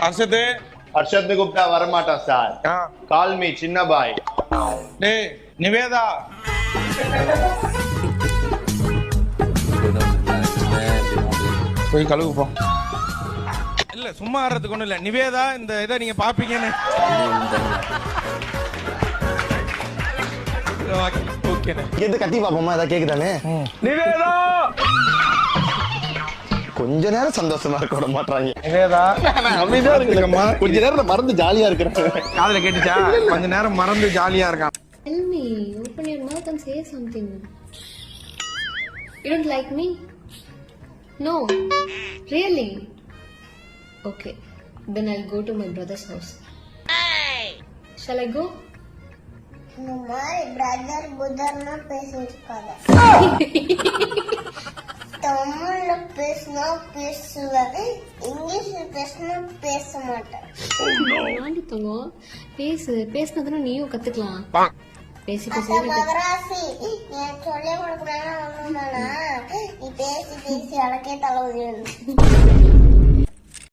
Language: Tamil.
அர்ஷத்து ஹர்ஷத் கூப்பிட்டா வரமாட்டான் சார். ஆ. கால் மீ சின்ன பாய் டேய் நிவேதா. போய் கழுவு போ. இல்ல சும்மா ஆடுறதுக்கு ஒண்ணும் இல்ல. நிவேதா இந்த இதை நீங்க பாப்பீங்கன்னு. ஓகேண்ணே. இங்கேருந்து கத்தி பாப்போமா? ஏதாவது கேக்குதானே? நிவேதா! கொஞ்ச நேரம் சந்தோஷமா இருக்க விட மாட்டாங்க அமைதியா இருக்குங்கம்மா கொஞ்ச நேரம் மறந்து ஜாலியா இருக்கிறேன் காதுல கேட்டுச்சா கொஞ்ச நேரம் மறந்து ஜாலியா இருக்கான் Tell me, open your mouth and say something. You don't like me? No. Really? Okay. Then I'll go to my brother's house. Shall I go? இந்த மாதிரி பிரதர் புதர்னா பேசிருக்காங்க தமிழ்ல பேசினா பேசுவேன் இங்கிலீஷ்ல பேசினா பேச மாட்டேன் ஆண்டி தங்கம் பேசு பேசினா தானே நீயும் கத்துக்கலாம். பேசி பேசி மகராசி என் சொல்லி கொடுக்கணும்னா ஒண்ணும் வேணாம் நீ பேசி பேசி எனக்கே தலைவலி